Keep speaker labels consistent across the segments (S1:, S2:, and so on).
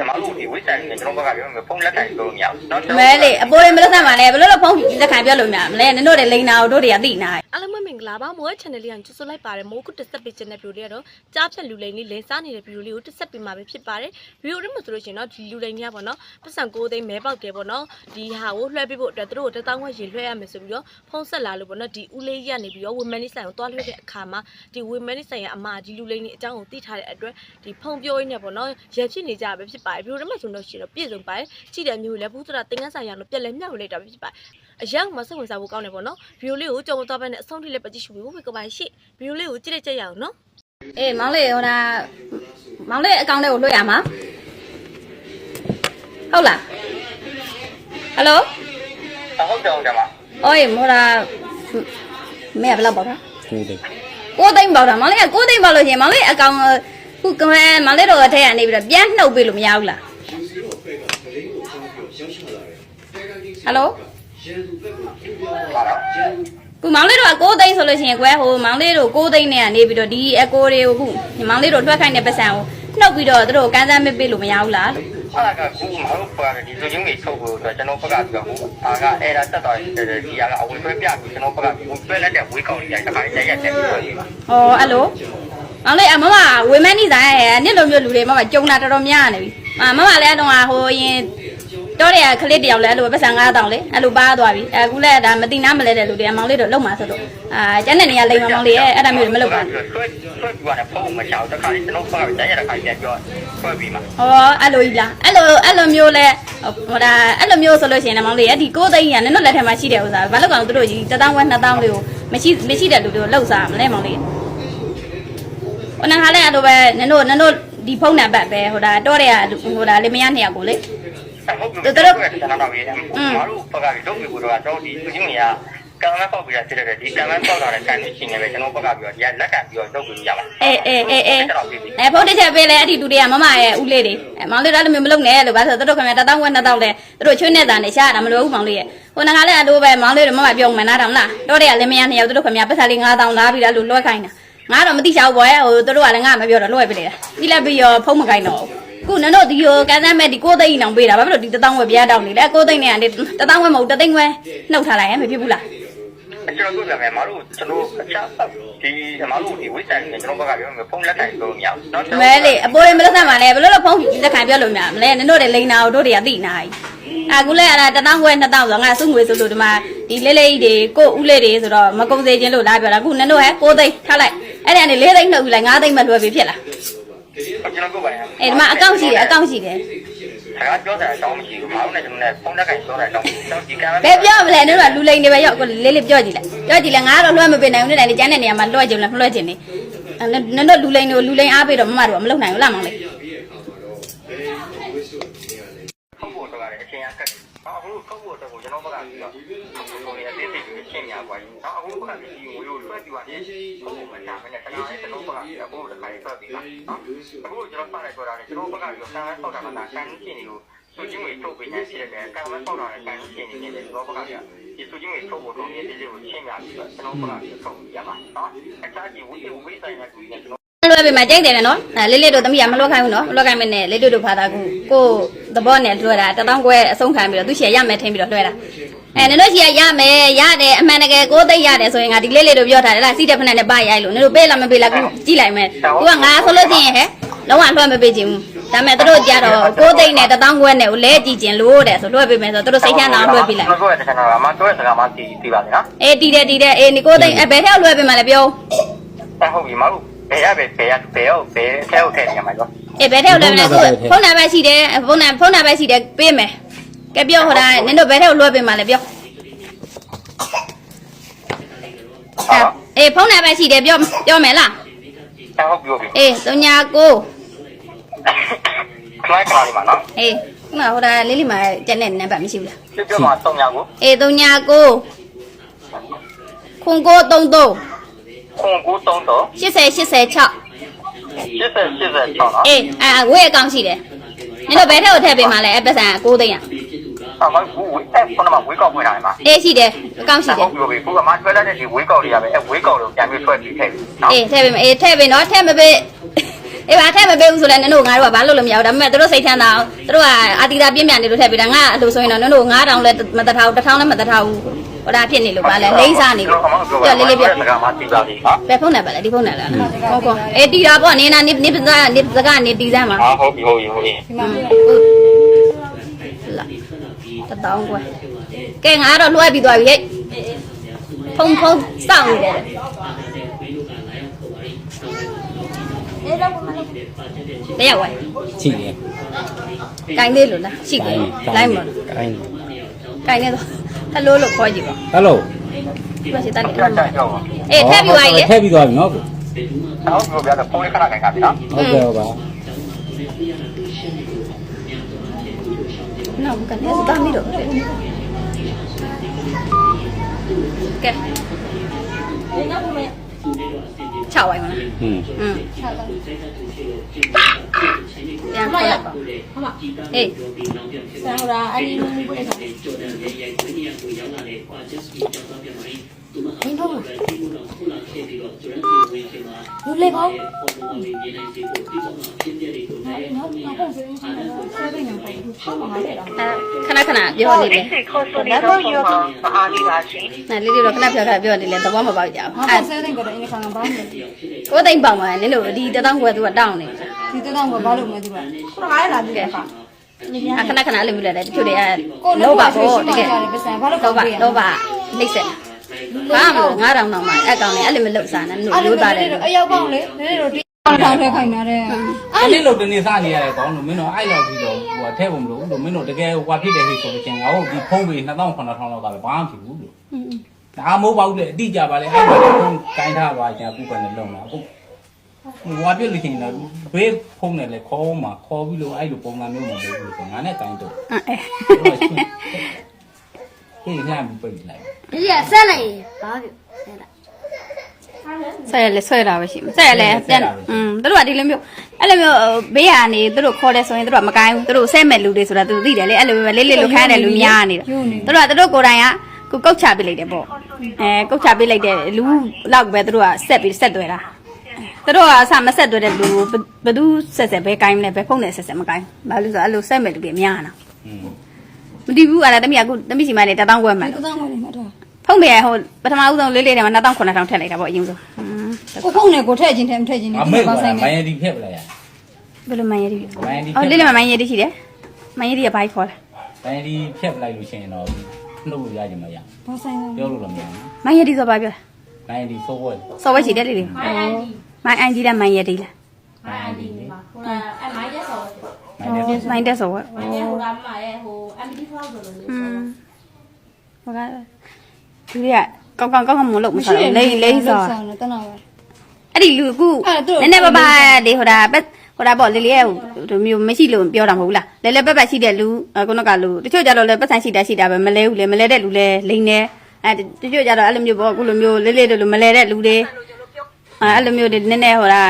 S1: အမားတို့ဒီဝိဆိုင်နဲ့ကျွန်တော်ဘက်ကပြောမယ်ဖုန်းလက်ခံပြောလို့မရဘူးเนาะ
S2: မဲလေအပိုးလေးမလက်ဆက်ပါနဲ့ဘယ်လိုလဲဖုန်းလက်ခံပြောလို့များမလဲနင်တို့တွေလိန်နာတို့တွေကသိနာ
S3: အားလုံးပဲမင်္ ဂလာပါမိုး channel လေးကိုကြိုဆိုလိုက်ပါတယ်မိုးကုတက်ဆက်ပေးခြင်းတဲ့ဗီဒီယိုလေးကတော့ကြားဖြတ်လူလိန်လေးလင်းစားနေတဲ့ဗီဒီယိုလေးကိုတက်ဆက်ပေးမှာပဲဖြစ်ပါတယ်ဗီဒီယိုလေးမှာဆိုလို့ရှိရင်တော့ဒီလူလိန်ကြီးကပေါ့နော်ပတ်စံ6သိန်းမဲပေါက်တယ်ပေါ့နော်ဒီဟာကိုလွှဲပေးဖို့အတွက်သူတို့ကိုတသောင်းခွဲရေလွှဲရမယ်ဆိုပြီးတော့ဖုန်းဆက်လာလို့ပေါ့နော်ဒီဦးလေးကြီးကနေပြီးတော့ဝေမန်နီဆိုင်ကိုတွားလွှဲတဲ့အခါမှာဒီဝေမန်နီဆိုင်ရဲ့အမဒီလူလိန်ကြီးအကြောင်းကိုသိထားတဲ့အတွက်ဒီဖုန်းပြောရင်းနဲ့ပေါ့နော်ရဖြစ်နေကြပဲဖြစ်ပါတယ်ဗီဒီယိုလေးမှာဆိုလို့ရှိရင်တော့ပြည့်စုံပါတယ်ကြည့်တဲ့မျိုးလည်းဘူးသတာတင်ကန်းဆိုင်ရလို့ပြက်လဲမြောက်လိုက်တာပဲဖြစ်ပါတယ် အရောက်မစိတ်ဝင်စားဖို့ကောင်းတယ်ပေါ့နော်ဗီဒီယိုလေးကိုကြော်မသွားဘဲနဲ့အဆုံးထိလည်းပကြည့်ရှုပြီးဖို့ပဲကပါရှိဗီဒီယိုလေးကိုကြည့်လိုက်ကြရအောင်နော်
S2: အေးမောင်လေးဟိုဒါမောင်လေးအကောင့်ထဲကိုလွှတ်ရမှာဟုတ်လားဟယ်လို
S1: ဟုတ်တယ်ဟုတ်တယ်မ
S2: အော်အေးမော်ဒါမဲဘယ်လောက်ပေါ့ဗျာ
S4: ကိုတယ်
S2: ကိုသိန်းပေါ့တာမောင်လေးကကိုသိန်းပေါ့လို့ရှင်မောင်လေးအကောင့်ခုကမဲမောင်လေးတို့အထက်ကနေပြီးတော့ပြန်နှုတ်ပေးလို့မရဘူးလားဟယ်လို
S1: ပါတော့
S2: ခုမောင်လေးတို့က6သိန်းဆိုလို့ရှိရင်ကွယ်ဟိုမောင်လေးတို့6သိန်းနဲ့ကနေပြီးတော့ဒီအကိုတွေကိုခုမောင်လေးတို့ထွက်ခိုင်းတဲ့ပတ်စံကိုနှုတ်ပြီးတော့သူတို့ကန်းစမ်းမပေးလို့မရဘူးလားလို့
S1: အဲ့ဒါကခုမတို့ဘက်ကဒီလူချင်းတွေထုတ်ဖို့အတွက်ကျွန်တော်ဘက်ကပြောဘူးအာကအဲ့ဒါတက်သွားတယ်ဒီဟာကအဝင်ဆွဲပြပြီးကျွန်တော်ဘက်ကဝင်ဆွဲလက်တဲ့ဝေးကောင်းကြီးတိုင်းတစ်ခါရက်ရက်တက်ပြီးတော့ဒီမှာ။
S2: အော်အဲ့လိုမောင်လေးအမမဝေမန်းနေဆိုင်ရဲ့နှစ်လိုမျိုးလူတွေမမကြုံတာတော်တော်များနေပြီ။အာမမလည်းအတော့ဟိုရင် တော့တဲ့ကလေးတယောက်လည်းအဲ့လိုပတ်စံ9000လေအဲ့လိုပါသွားပြီအခုလည်းဒါမတိနာမလဲတဲ့လူတွေကမောင်လေးတို့လုံမှာဆိုတော့အာကျန်တဲ့နေရာလိမ်မမောင်လေးရဲ့အဲ့ဒါမျိုးတွေမလုပ်ပါဘူး
S1: ဆွဲဆွဲပြီးတော့ဖုန်းမချောက်တစ်ခါကျွန်တော်ဘက်ကရက်ရက်တစ်ခါပြန်ပြောဆွဲပြီးမှာ။
S2: အော်အဲ့လိုကြီးလားအဲ့လိုအဲ့လိုမျိုးလဲဟိုဒါအဲ့လိုမျိုးဆိုလို့ရှိရင်လည်းမောင်လေးရဲ့ဒီကိုသိန်းကနင်တို့လက်ထက်မှာရှိတဲ့ဥစ္စာဘာလို့ကောင်တို့ကြီး1000ဝက်2000လေးကိုမရှိမရှိတဲ့လူတွေကိုလှုပ်စားမလဲမောင်လေး။ဟိုနခါလဲအဲ့လိုပဲနင်တို့နင်တို့ဒီဖုန်းနံပါတ်ပဲဟိုဒါတော့တဲ့ဟိုဒါလေမယားနှစ်ယောက်ကိုလေ
S1: ဟု တ်ကဲ့ကျွန်တော်တို့ကျွန်တော်တို့ရေးတယ်မတို့ဘက်ကလုပ်ပြီးတော့တော့ဒီလူချင်းတွေကကံမပေါက်ပြီးဖြစ်တဲ့ဒီကံမပေါက်တာတဲ့ကန်ကြီးရှင်နေပဲကျွန်တော်ဘက်ကပြီးတော့ဒီလက်ခံပြီးတော့လုပ်ပြီးရမှာ
S2: အေးအေးအေးအေး
S1: ကျွန်တော်ပြီးပြီ
S2: အဲဖုန်းတစ်ချက်ပေးလဲအဲ့ဒီတူတွေကမမရဲ့ဦးလေးတွေအဲမောင်လေးတို့လည်းမလုပ်နဲ့လို့ဘာလို့ဆိုတော့ခင်ဗျာ1000ဝက်2000လဲတို့ချွေးနေတာနဲ့ရှားတာမလိုဘူးမောင်လေးရဲ့ဟိုနခါလဲအလိုပဲမောင်လေးတို့မမပြောမှန်းနားတောင်လားတော့တဲ့ကလည်းမယားနှစ်ယောက်တို့ခင်ဗျာပတ်စာလေး9000လားပြီးလားလို့လွှဲခိုင်းတာငါတော့မသိချောက်ဘောရဲ့ဟိုတို့ကလည်းငါမပြောတော့လွှဲပေးလိုက်တာပြီးလက်ပြီးရောဖုန်းမခိုင်းတော့ ခုနင်တို့ဒီကိုကန်စမ်းမဲ့ဒီကိုသိန်းအောင်ပေးတာဘာဖြစ်လို့ဒီ1000ဝက်ပြားတောင်းနေလဲကိုသိန်းနဲ့ကနေ1000ဝက်မဟုတ်တသိန်းဝက်နှုတ်ထားလိုက်ရင်မဖြစ်ဘူးလား
S1: ကျွန်တော်တို့ကလည်းမတို့ကျွန်တော်အခြားဒီမတို့ဒီဝိဆိုင်နဲ့ကျွန်တော်ဘက်ကပြောမယ်ဖုန်းလက်ခံပြောလို့မရဘူးเนาะ
S2: မဲလေအပိုးလေးမလက်ဆက်ပါနဲ့ဘယ်လိုလဲဖုန်းလက်ခံပြောလို့များမလဲနင်တို့တွေလိန်နာတို့တွေကသိနာကြီးအခုလဲအဲ့ဒါ1000ခွဲ2000ဆိုငါစုငွေဆိုလို့ဒီမှာဒီလေးလေးတွေကိုဦးလေးတွေဆိုတော့မကုန်စေခြင်းလို့လာပြောတာအခုနင်တို့ဟဲ့6သိန်းထားလိုက်အဲ့ဒါနဲ့4သိန်းနှုတ်ယူလိုက်5သိန်းမှလွှဲပြီးဖြစ်လား
S1: ကျွန်တော်တို့ကလည်း
S2: အဲ့ဒီမှာအကောင့်ရှိတယ်အကောင့်ရှိတယ်
S1: စကားပြောတဲ့အကြောင်းမရှိဘူးမတို့နဲ့ကျွန်တော်နဲ့ဖုန်းလက်ခံပြောတဲ့အကြောင်းကျွန်တော်ဒီကံ
S2: ဘယ်ပြောမလဲနင်တို့ကလူလိန်တွေပဲရောက်ကိုလေးလေးပြောကြည့်လိုက်ပြောကြည့်လိုက်ငါတော့လွှဲမပေးနိုင်ဘူးနဲ့တိုင်ကျန်တဲ့နေရာမှာလွှဲကြလားလွှဲခြင်းနေနင်တို့လူလိန်တွေကိုလူလိန်အားပေးတော့မမတို့ကမလုပ်နိုင်ဘူးလားမောင်လေး
S1: ခုတ်ဖို့တော့လည်းအချင်းအကတ်အခုခုတ်ဖို့တော့ကျွန်တော်ဘက်ကပြီးတော့ကိုယ်ရတဲ့တဲ့ရှင်းများပါရင်နော က်အခုဘက်ကဒီငွေကိုလွှဲပြီးသွားတယ်ခုတ်ဖို့မတာမနဲ့တရားနဲ့ကျွန်တော်ဘက်ကပြီးတော့ဘို့တစ်ခါရေးထွက်ပြီးနော်အခုကျွန်တော်ပတ်လိုက်တော့တယ်ကျွန်တော်ဘက်ကပြီးတော့ဆန်းဆောက်တာကတာကန်ရှင်းနေလို့သူချင်းတွေထုတ်ပေးနေရှိတယ်ကံမဆောက်တာလည်းကန်ရှင်းနေတယ်ကျွန်တော်ဘက်ကပြီးဒီသူချင်းတွေထုတ်ဖို့တော့ဒီလေးကိုရှင်းများပြီးတော့ကျွန်တော်ဘက်ကပြီးထုတ်ရမှာနော်အခြားကြီးဝိဝိဆိုင်ရာကိုကျွန်တော်
S2: လွှဲပေးမှာကြိုက်တယ်နော်အဲလေးလေးတို့သမီးကမလွှဲခိုင်းဘူးနော်မလွှဲခိုင်းမနဲ့လေးတို့တို့ဖာတာကူကိုသဘောနဲ့လွှဲတာတပေါင်းခွဲအဆုံးခံပြီးတော့သူရှီရမယ်ထင်းပြီးတော့လွှဲတာ အဲနင်တို့ရှီရရမယ်ရတယ်အမှန်တကယ်ကိုသိရတယ်ဆိုရင်ငါဒီလေးလေးတို့ပြောထားတယ်လားစီးတဲ့ဖက်နဲ့ပါရိုက်လို့နင်တို့ပေးလားမပေးလားကူကြည့်လိုက်မယ်ကူကငါဆိုလို့ရှိရင်ဟဲ့လုံးဝလွှဲမပေးခြင်းဘူးဒါမဲ့တို့ကြတော့ကိုသိနဲ့တပေါင်းခွဲနဲ့ကိုလဲကြည့်ခြင်းလို့တဲ့ဆိုလွှဲပေးမယ်ဆိုတို့စိတ်ချမ်းသာလွှဲပေးလိုက်
S1: ကျွန်တော်တို့ရဲ့ကျွန်တော်ကမှတို့ရဲ့စကားမှတီးတီးပါလေနော်
S2: အေးတီးတယ်တီးတယ်အေးနီကိုသိအဲဘယ်ထက်လွှဲပေးမှလဲပြော
S1: အဲဟုတ်ပြီမတို့ဘယ်ရပဲဘယ်ရဘယ်ဟုတ်ဘယ်ထဲဟုတ်ထဲနေမှာတော့
S2: အေးဘယ်ထက်လွှဲမလဲကိုဖုန်းနံပါတ်ရှိတယ်ဖုန်းနံဖုန်းနံပါတ်ရှိတယ်ပေးမယ် ကဲပြောဟိုဒါနင်တို့ဘယ်ထက်လွှဲပေးမှလဲပြော
S1: ဟုတ်
S2: အေးဖုန်းနံပါတ်ရှိတယ်ပြောပြောမယ်လား
S1: အဲဟုတ်ပြီဟုတ်ပြီ
S2: အေး39
S1: ခလိုက်ပါလိမ့်မှာနော်
S2: အေးခုနဟိုဒါလေးလေးမှာကျန်တဲ့နံပါတ်မရှိဘူးလား
S1: ပြပြမှာ3ညကို
S2: အေး39ခွန်ကို33
S1: ခွန်ကို3တော့
S2: 80 86
S1: 80 86နော်
S2: အေးအာဝေးအကောင့်ရှိတယ်နင်တို့ဘယ်ထက်ကိုထည့်ပေးမှလဲအပတ်စံ6သိန်းอ่ะ
S1: အမကူအဲခုနကဝေးကောက်ဝင်လာတယ်မှာ
S2: အေးရှိတယ်အကောင့်ရှိတယ်
S1: ဟုတ်ပြီဟုတ်ပြီခုကမှထွက်လာတဲ့ဒီဝေးကောက်တွေရပဲအဲဝေးကောက်တွေကိုပြန်ပြီးထွက်ပြီးထည့်နော်
S2: အေးထည့်ပေးမယ်အေးထည့်ပေးနော်ထည့်မပေးအေးပါထည့်မပေးဘူးဆိုလဲနင်တို့ငါတို့ကဘာလို့လို့မရဘူးဒါပေမဲ့တို့စိတ်ချမ်းသာအောင်တို့ကအာတီတာပြင်းပြနေလို့ထည့်ပေးတာငါအလိုဆိုရင်တော့နင်တို့9000လဲမတထားဘူး1000လဲမတထားဘူးဟိုဒါဖြစ်နေလို့ပါလဲလိမ့်စားနေလို့ပြောလေးလေးပြော
S1: စကားမှသိပါသေးဟာ
S2: ဘယ်ဖုန်းနဲ့ပါလဲဒီဖုန်းနဲ့လားဟုတ်ကောအေးတီတာပေါ့နေနာနေနေပစားနေစကားနေတီးစမ်းပါ
S1: ဟာဟုတ်ပြီဟုတ်ပြီဟုတ်ပြီ
S2: လာ တတောင်းကွယ်ကဲငါတော့လွှဲပြီးသွားပြီဟဲ့ဖုန်းဖုန်းစောင့်နေတယ်တယောက်ဝိုင်း
S4: ရှိတယ်
S2: ကိုင်းလေးလို့လားရှိတယ်လိုင်းမလို့
S4: ကိုင်း
S2: ကိုင်းနေတော့ဟယ်လိုလို့ခေါ်ကြည့်ပါ
S4: ဟယ်လို
S2: ဒီမှာစီတက်နေ
S1: ကြိုက်ကြိုက်ကြောက်ပါ
S2: အေးထည့်ပြီးသွားပြီလေ
S4: ထည့်ပြီးသွားပြီနော်ကို
S1: ဟုတ်ပြီဗျာဖုန်းလေးခဏခိုင်ခါပြီနော်
S4: ဟုတ်ကဲ့ဟုတ်ပါ
S2: နော်ဘကနေစတာမီတော့ကဲချဝိုင်းမလား
S4: ဟင်း
S2: อืมပြန်ခေါ်လိုက်ပါဟုတ် ပါအေး
S3: ဆန်ဟိုဒါအဲ့ဒီလူတွေထား
S5: လူလေးပေါ့
S2: အဲခဏခဏပြောနေလေ
S5: ခေါ်ဆိုနေတော့ရောမအားလေးပါရှင်
S2: အဲလေးလေးတော့ခဏပြောတာပြောနေလေသဘောမပေါက်ကြဘူး
S6: ဟာ
S2: အဲ
S6: ဆဲတဲ့ကတော့အင်းခါကဘာမှမလုပ်
S2: ကိုယ်သိမ့်ပေါက်မှာနင်တို့ဒီတသောင်းခွဲသူကတောင်းနေတယ်
S6: ဒီတက်တော့ဘာလို့မလဲသူကခုနကလည်းလာပြီခါ
S2: အခဏခဏအဲ့လိုမျိုးလည်းတချို့တွေကလောဘပေါ့တကယ်
S6: ပတ်စံဘာလို့
S2: လော
S6: ကော
S2: ဘ
S6: င်းပေးရ
S2: လောဘနှိမ့်ဆက် ဘာမလို့9000တောင်မှအဲ့ကောင်လေးအဲ့လိုမလုပ်စားနဲ့နင်တို့ရိုးသားတယ်
S6: အရောက်ပေါင်းလေနည်းနည်းတော့ဒီထောင်ထဲခိုင်နေတယ်
S4: အဲ့ဒီလိုတနေ့စနေရတယ်ကောင်းလို့မင်းတို့အဲ့လောက်ပြီးတော့ဟိုထည့်ဖို့မလို့လို့မင်းတို့တကယ်ဟိုဖြစ်တယ်ဟိဆိုလို့ချင်းငါတို့ဒီဖုန်းပေ2900လောက်ကပဲဘာမှမဖြစ်ဘူးလို့ဒါမိုးပေါက်လေအတိကြပါလေအဲ့ဒါဖုန်းကိုင်းထားပါချင်အခုကနေလုံလာအခုဟိုပြလို့ချင်းတော့ဘေးဖုန်းနဲ့လေခေါ်မှာခေါ်ပြီးလို့အဲ့လိုပုံစံမျိုးမလုပ်ဘူးဆိုငါနဲ့ကိုင်းတော့
S2: အဲ
S4: ဟေးညမ်းပြီးပြလိုက်
S5: ဒီကဆက်လိုက်ဘာဖြစ်
S2: ဆွဲရလဲဆွဲတာပဲရှိမှာဆွဲရလဲပြန်อืมတို့ကဒီလိုမျိုးအဲ့လိုမျိုးဘေးကနေတို့ခေါ်တယ်ဆိုရင်တို့ကမကိုင်းဘူးတို့ဆဲမဲ့လူတွေဆိုတာသူသိတယ်လေအဲ့လိုပဲလေးလေးလိုခိုင်းတယ်လူများနေတာတို့ကတို့ကိုယ်တိုင်ကကိုကုတ်ချပေးလိုက်တယ်ပေါ့အဲကုတ်ချပေးလိုက်တဲ့လူလောက်ပဲတို့ကဆက်ပြီးဆက်သွဲတာတို့ကအစမဆက်သွဲတဲ့လူဘယ်သူဆက်ဆက်ပဲကိုင်းမလဲပဲဖုန်းနဲ့ဆက်ဆက်မကိုင်းဘာလို့ဆိုအဲ့လိုဆက်မဲ့လူတွေများတာ
S4: อืม
S2: မတည်ဘူးအဲ့ဒါတမီးကအခုတမီးစီမလေးတထောင်ခွဲမှန်
S6: တက်တော့ဝင်မှာတော့
S2: ဖုန်းပဲဟိုပထမဦးဆုံးလေးလေးထဲမှာ2900ထည့်လိုက်တာပေါ့အရင်ဆုံး
S6: ကိုဖုန်းနဲ့ကိုထည့်ခြင်းထဲမထည့်ခြင်း
S4: အ
S6: နဲ့
S4: မေ
S6: ဒီ
S4: က
S6: ဘာဆိုင်
S4: မို
S6: နေ
S4: င်းဒီဖက်ပလိုက်ရ
S2: ဘယ်လိုမှန်ရည်
S4: မိုင်းဒီ
S2: အော်လေးလေးမှမှန်ရည်ရှိတယ်မှန်ရည်ကဘိုက်ခေါ်တယ်
S4: မိုင်းဒီဖက်ပလိုက်လို့ရှိရင်တော့နှုတ်လို့ရကြမှာရ
S6: ဘာဆိုင်နေ
S4: ပြောလို့တော့မရဘူး
S2: မှန်ရည်ဆိုပါပြော
S4: မိုင်းဒီဆိုဝဲ
S2: စော်ဝဲရှိတယ်လေးလေးမှန်အန်ကြီးလားမှန်ရည်လား
S4: မိုင်းဒီလေ
S3: ဟိုဒါအဲ့မိုင်းရက်ဆော်
S4: မိုင်းဒီ
S2: မှန်တဲ့စော်ဝဲ
S3: မိုင်းရက်ဟိုဒါမှရဲ့ဟို MD5 ဆိုလို့လေ
S2: อืมဟုတ်ကဲ့သူကကောင်းကောင်းကောင်းကောင်းမလုပ်မစားလိမ့်လိမ့်စော်
S6: ဆောင်းတော့တော့ပဲ
S2: အဲ့ဒီလူကူနည်းနည်းပါးပါးလေဟိုဒါပက်ဟိုဒါပေါ့လေးလေးရဲ့ဒီမျိုးမရှိလို့ပြောတာမဟုတ်လားလဲလဲပက်ပက်ရှိတဲ့လူခုနကလူတချို့ကြတော့လဲပတ်ဆန်ရှိတာရှိတာပဲမလဲဘူးလေမလဲတဲ့လူလဲလိမ့်နေအဲတချို့ကြတော့အဲ့လိုမျိုးပေါ့အခုလိုမျိုးလေးလေးတို့လိုမလဲတဲ့လူတွေအဲအဲ့လိုမျိုးတွေနည်းနည်းဟိုဒါ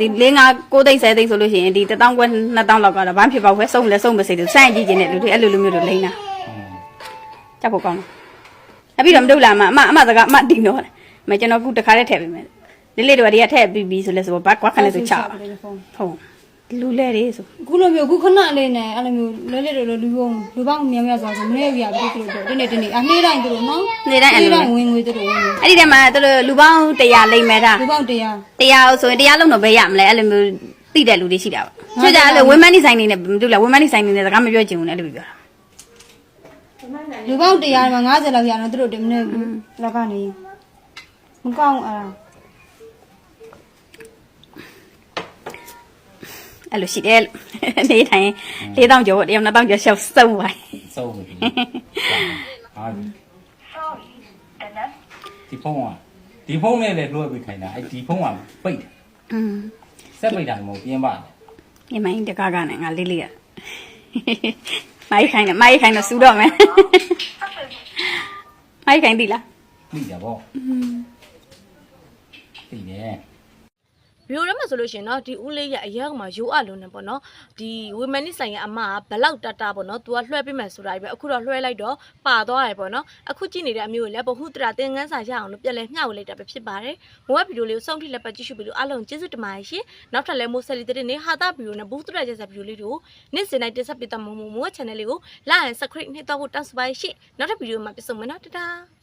S2: ဒီလေးငါ6သိန်း10သိန်းဆိုလို့ရှိရင်ဒီ1000ခွဲ2000လောက်ကတော့ဘာဖြစ်ပါ့ပဲစုံလဲစုံမစိတ်လို့စန့်ကြည့်ခြင်းတဲ့လူတွေအဲ့လိုလိုမျိုးတွေလိမ့်တာကြောက်ဖို့ကောင်းတယ်အပြီးတော့မတို့လာမအမအမစကားအမတင်တော့မကျွန်တော်ခုတခါတည်းထည့်ပေးမယ်လေးလေးတို့ကဒီကထည့်ပြီးပြီဆိုလဲဆိုဘာကွာခနဲ့ဆိုချပါဟုတ် လူလဲတွေဆို
S6: ခုလိုမျိုးခုခဏလေးနဲ့အဲ့လိုမျိုးလဲလဲတော့လူပေါင်းလူပေါင်းများများဆိုတော့မနေ့ကပြပြီးသူတို့တနေ့တနေ့အနှေးတိုင်းသူတို့နော်
S2: နေတိုင်းအဲ့လို
S6: တိုင်းဝင်ငွေသူတို့ဝင်ငွေ
S2: အဲ့ဒီထဲမှာသူတို့လူပေါင်း100လိမ့်မယ်ဒါ
S6: လူပေါင်းတရား
S2: တရားဆိုရင်တရားလုံးတော့ဘယ်ရမလဲအဲ့လိုမျိုးသိတဲ့လူတွေရှိတာပါကျွတ်ကြအဲ့လိုဝင်းမန်းဒီဆိုင်နေနဲ့မတူလားဝင်းမန်းဒီဆိုင်နေနဲ့စကားမပြောချင်ဘူးနဲ့အဲ့လိုပြောတာ
S6: လူပေါင်းတရားမှာ90လောက်ရအောင်သူတို့ဒီမနေ့လောက်ကနေမကောင်းအဲ့ဒါ
S2: အဲ့လိုရှိတယ်နေထိုင်4000ကျော်တရား2000ကျော်ရှောက်စုံပါ
S4: စုံပြီဟာဒီဖုန်းကဒီဖုန်းနဲ့လည်းလွှဲပြီးခိုင်းတာအဲ့ဒီဖုန်းကပိတ်တယ်
S2: อืม
S4: ဆက်ပိတ်တာမဟုတ်ပြင်းပါတယ်
S2: ညီမင်းတကားကနဲ့ငါလေးလေးရမိုက်ခိုင်းတယ်မိုက်ခိုင်းတော့စူတော့မယ်မိုက်ခိုင်းပြီလား
S4: သိကြပေါ့သိတယ်
S3: ဗီဒီယိုထဲမှာဆိုလို့ရှိရင်တော့ဒီဦးလေးရဲ့အရက်မှာရိုးအလုံးနေပေါ့နော်ဒီဝီမန်နီဆိုင်ရဲ့အမကဘလောက်တတပေါ့နော်သူကလွှဲပေးမယ်ဆိုတာပဲအခုတော့လွှဲလိုက်တော့ပါသွားရပေါ့နော်အခုကြည့်နေတဲ့အမျိုးကိုလည်းဘဟုတရာသင်ငန်းစာရအောင်လို့ပြန်လဲမျှဝေလိုက်တာပဲဖြစ်ပါတယ်မိုးကဗီဒီယိုလေးကိုစောင့်ထိလက်ပတ်ကြည့်ရှုပြီးလို့အားလုံးကျေးဇူးတင်ပါတယ်ရှင်နောက်ထပ်လည်းမိုးဆက်လီတဲ့နေ့ဟာတာဗီဒီယိုနဲ့ဘဟုတရာကျက်စာဗီဒီယိုလေးတွေကိုနေ့စဉ်တိုင်းတင်ဆက်ပေးသွားမှာမို့မိုး channel လေးကို like and subscribe နှိပ်တော့ဖို့တောင်းဆိုပါရှင်နောက်ထပ်ဗီဒီယိုမှာပြန်ဆုံမယ်နော်တတား